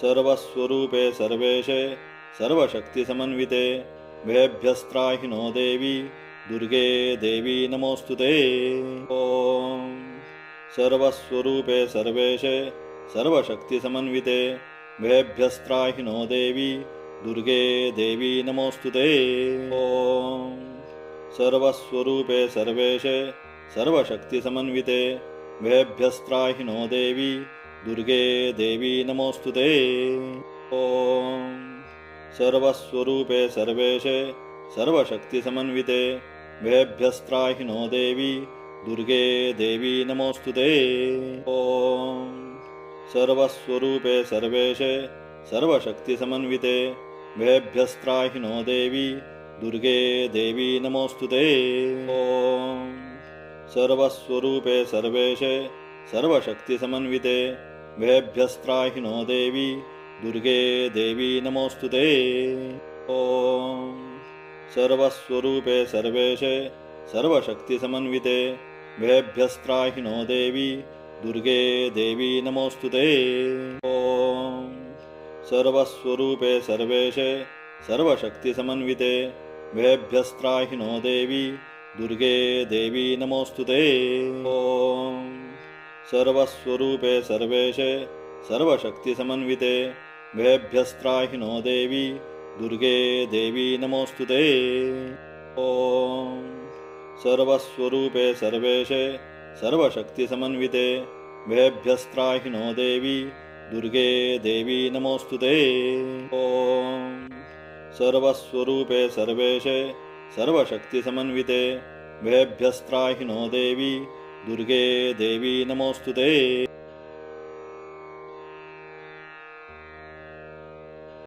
सर्वस्वरूपे सर्वेशे सर्वशक्तिसमन्विते भेभ्यस्त्राहिनो देवी दुर्गे देवी नमोऽस्तु ते। ॐ सर्वस्वरूपे सर्वेशे सर्वशक्तिसमन्विते भेभ्यस्त्राहिनो देवी दुर्गे देवी नमोऽस्तु ते। ॐ सर्वस्वरूपे सर्वेशे सर्वशक्तिसमन्विते भेभ्यस्त्राहिनो देवी दुर्गे देवी नमोऽस्तु ते। ॐ सर्वस्वरूपे सर्वेशे सर्वशक्तिसमन्विते। भेभ्यस्त्राहिनो देवी दुर्गे देवी नमोऽस्तु ते। ॐ सर्वस्वरूपे सर्वेशे सर्वशक्तिसमन्विते। भेभ्यस्त्राहिनो देवी दुर्गे देवी नमोऽस्तु ते। ॐ सर्वस्वरूपे सर्वेशे सर्वशक्तिसमन्विते भेभ्यस्त्राहिनो देवी दुर्गे देवी नमोऽस्तु ते। ॐ सर्वस्वरूपे सर्वेशे सर्वशक्तिसमन्विते। भेभ्यस्त्राहिनो देवी दुर्गे देवी नमोऽस्तु ते। ॐ सर्वस्वरूपे सर्वेशे सर्वशक्तिसमन्विते। भेभ्यस्त्राहिनो देवी दुर्गे देवी नमोऽस्तु ते। ॐ सर्वस्वरूपे सर्वेशे सर्वशक्तिसमन्विते। भेभ्यस्त्राहिनो देवी दुर्गे देवी नमोऽस्तु ते। ॐ। सर्वस्वरूपे सर्वेशे सर्वशक्तिसमन्विते। भेभ्यस्त्राहिनो देवी दुर्गे देवी नमोऽस्तु ते। ॐ। सर्वस्वरूपे सर्वेशे सर्वशक्तिसमन्विते। भेभ्यस्त्राहिनो देवी दुर्गे देवी नमोऽस्तु ते